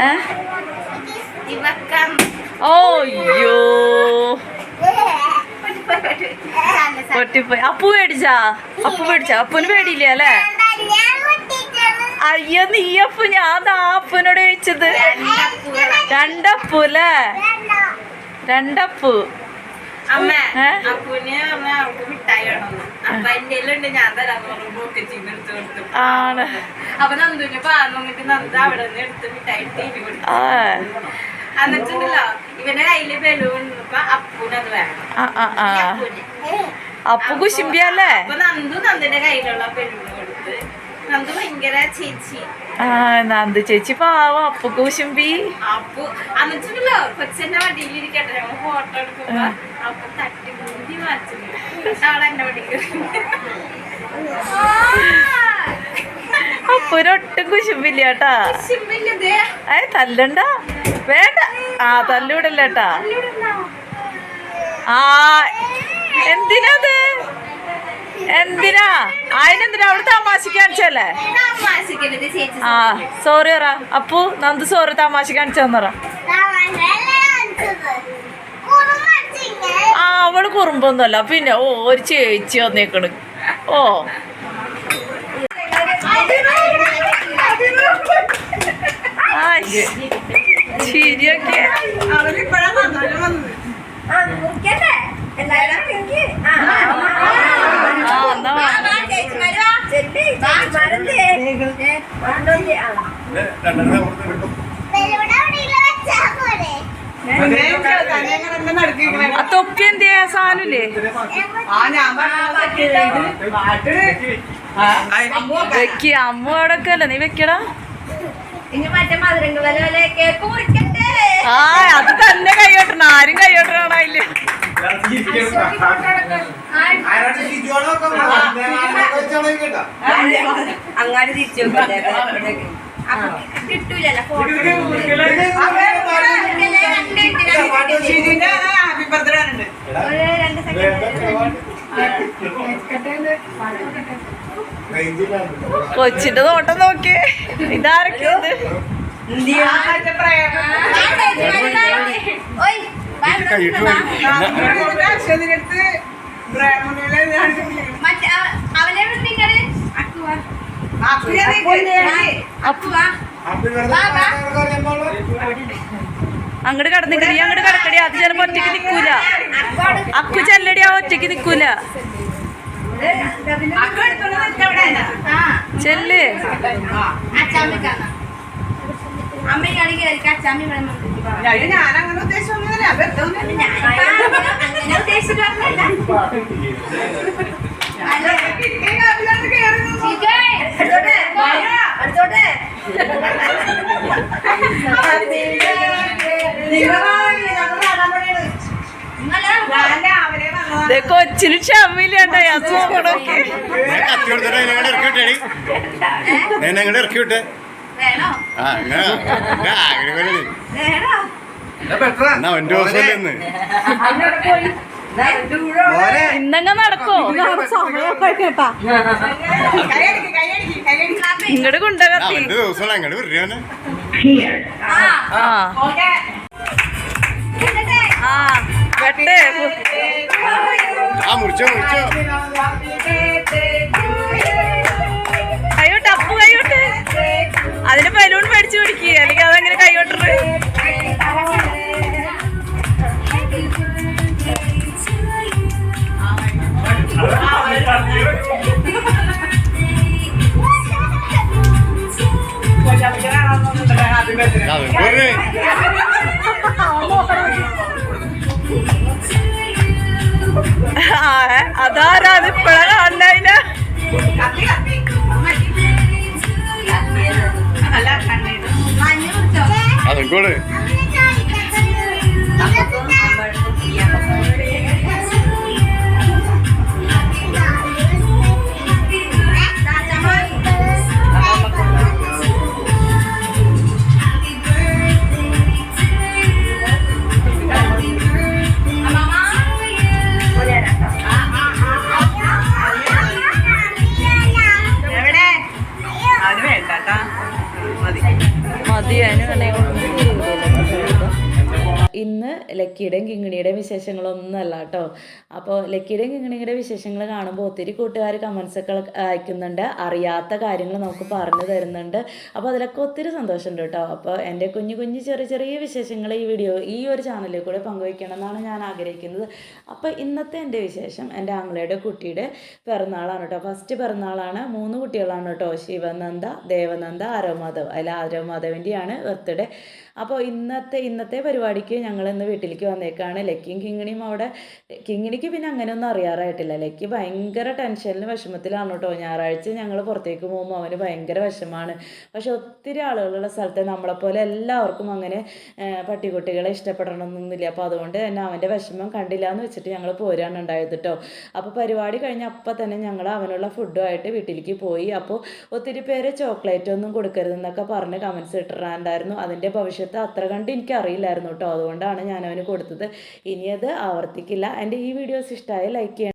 ഏ? ഇവക്കം ഓ അയ്യോ. പൊട്ടിപ്പോയി. അപ്പു മേടിച്ചാ? അപ്പു മേടിച്ചാ? അപ്പുന് പേടിയില്ല അല്ലേ? അയ്യോ നീ അപ്പു. ഞാൻ അപ്പുനോട് ചോദിച്ചത്. രണ്ടപ്പു അല്ലേ? രണ്ടപ്പു. ആണ്. അപ്പൊ നന്ദുവിന് പാർന്നിട്ട് നന്ദ അവിടെ നിന്ന് എടുത്ത് മിഠായി തീരി കൊടുത്തു. എന്നിട്ടുണ്ടല്ലോ ഇവന്റെ കയ്യിൽ ബലൂൺ അപ്പൂനത് വേണം. അപ്പു കുശിമ്പിയല്ലേ? അപ്പൊ നന്ദു നന്ദിന്റെ കയ്യിലുള്ള ബലൂൺ കൊടുത്ത് ആ നന്ദു ചേച്ചി. പാവം അപ്പു കൂശുംബി. അപ്പു അന്നിട്ടുണ്ടല്ലോ കൊച്ചെന്റെ വടിയിലിരിക്കട്ടെ ഞങ്ങൾ ഫോട്ടോ എടുക്കുമ്പോ അപ്പൊ തട്ടി മുന്തി മാറ്റി അപ്പുനൊട്ടും കുശുമ്പില്ല കേട്ടാ. ഏ തല്ലണ്ട. വേണ്ട. ആ തല്ലൂടല്ലേട്ടാ ആ എന്തിനത്? എന്തിനാ? അതിനെന്തിനാ അവിടെ തമാശ കാണിച്ചല്ലേ ആ സോറി പറ. അപ്പു നന്ദു സോറി തമാശ കാണിച്ചു തന്നറ ആ അവൾ കുറുമ്പൊന്നുമല്ല. പിന്നെ ഓ ഒരു ചേച്ചി വന്നേക്കണ്. ഓ. ആ ശരിയൊക്കെ വന്നാലും വന്നത് ആ എന്നാ വാ. ആ തൊപ്പി എന്തിയാ സാധനല്ലേ വെക്കി അമ്മ അവിടെ അല്ലേ നീ വെക്കടാ ആ അത് തന്നെ കൈയോട്ടണം ആരും കൈയോട്ടണം അതിൽ അങ്ങാടി തിരിച്ചു കിട്ടൂലല്ലോ ഫോട്ടോ രണ്ട് കൊച്ചിന്റെ നോട്ടം നോക്കിയേ ഇതാരൊക്കെ ഇത്? അവനെ നിങ്ങൾ അക്കുവ അക്കുവ. അങ്ങോട്ട് കടന്നിട്ട് നീ അങ്ങോട്ട് കടക്കടി. അത് ചിലപ്പോ ഒറ്റയ്ക്ക് നിക്കൂല. അക്കു ചെല്ലടി ആ ഒറ്റയ്ക്ക് നിക്കൂല. ചെല്ല്. ഞാനങ്ങനെ ഉദ്ദേശിച്ചൊന്നുമില്ല. ഉദ്ദേശിച്ചിട്ടല്ല കൊച്ചിന് ക്ഷമയില്ലാണ്ടാ കൊടുത്തിട്ട് അതിനെ ഇറക്കി വിട്ടെ. ആ എന്നാ അവന്റെ ദിവസമല്ലേ ഇന്നങ്ങ നടക്കോ? ഇങ്ങോട്ട് കൊണ്ട ആ, കത്തി അവന്റെ ദിവസമാണ് അങ്ങോട്ട് വിടുകയാണ് ആ. do it, do it. മഞ്ഞ കുടിച്ചോ അതൊക്കെ എവിടെ അത് വേണ്ട വേണമെങ്കിൽ ലക്കിയുടെയും കിങ്ങിണിയുടെയും വിശേഷങ്ങളൊന്നും അല്ല കേട്ടോ. അപ്പോൾ ലക്കിയുടെയും കിങ്ങിണിയുടെ വിശേഷങ്ങൾ കാണുമ്പോൾ ഒത്തിരി കൂട്ടുകാർ കമൻസൊക്കെ അയക്കുന്നുണ്ട്. അറിയാത്ത കാര്യങ്ങൾ നമുക്ക് പറഞ്ഞു തരുന്നുണ്ട്. അപ്പോൾ അതിലൊക്കെ ഒത്തിരി സന്തോഷമുണ്ട് കേട്ടോ. അപ്പോൾ എന്റെ കുഞ്ഞു കുഞ്ഞു ചെറിയ ചെറിയ വിശേഷങ്ങൾ ഈ വീഡിയോ ഈ ഒരു ചാനലിൽ കൂടെ പങ്കുവയ്ക്കണം എന്നാണ് ഞാൻ ആഗ്രഹിക്കുന്നത്. അപ്പോൾ ഇന്നത്തെ എന്റെ വിശേഷം എന്റെ ആംഗ്ലയുടെ കുട്ടിയുടെ പിറന്നാളാണ് കേട്ടോ. ഫസ്റ്റ് പിറന്നാളാണ്. മൂന്ന് കുട്ടികളാണ് കേട്ടോ. ശിവനന്ദ ദേവനന്ദ ആരോമാധവ് അതിൽ ആരോമാധവിന്റെയാണ് ബർത്ത്ഡേ അപ്പോൾ ഇന്നത്തെ ഇന്നത്തെ പരിപാടിക്ക് ഞങ്ങൾ ഇന്ന് വീട്ടിലേക്ക് വന്നേക്കാണ്. ലക്കിയും കിങ്ങിണിയും അവിടെ. കിങ്ങിണിക്ക് പിന്നെ അങ്ങനെയൊന്നും അറിയാറായിട്ടില്ല. ലക്കി ഭയങ്കര ടെൻഷനിലും വിഷമത്തിലാണ് കേട്ടോ. ഞായറാഴ്ച ഞങ്ങൾ പുറത്തേക്ക് പോകുമ്പോൾ അവന് ഭയങ്കര വിഷമാണ്. പക്ഷെ ഒത്തിരി ആളുകളുള്ള സ്ഥലത്ത് നമ്മളെപ്പോലെ എല്ലാവർക്കും അങ്ങനെ പട്ടികുട്ടികളെ ഇഷ്ടപ്പെടണമെന്നൊന്നുമില്ല അപ്പോൾ അതുകൊണ്ട് തന്നെ അവന്റെ വിഷമം കണ്ടില്ല എന്ന് വെച്ചിട്ട് ഞങ്ങൾ പോരാണ് ഉണ്ടായത് കേട്ടോ. അപ്പോൾ പരിപാടി കഴിഞ്ഞ അപ്പം തന്നെ ഞങ്ങൾ അവനുള്ള ഫുഡുമായിട്ട് വീട്ടിലേക്ക് പോയി. അപ്പോൾ ഒത്തിരി പേര് ചോക്ലേറ്റ് ഒന്നും കൊടുക്കരുതെന്നൊക്കെ പറഞ്ഞ് കമൻസ് ഇട്ടിട്ടുണ്ടായിരുന്നു. അതിന്റെ ഭവിഷ്യത്ത് അത്ര കണ്ട് എനിക്ക് അറിയില്ലായിരുന്നു കേട്ടോ. അതുകൊണ്ടാണ് ഞാൻ അവന് കൊടുത്തത്. ഇനി അത് ആവർത്തിക്കില്ല. എന്റെ ഈ വീഡിയോസ് ഇഷ്ടമായ ലൈക്ക് ചെയ്യണം.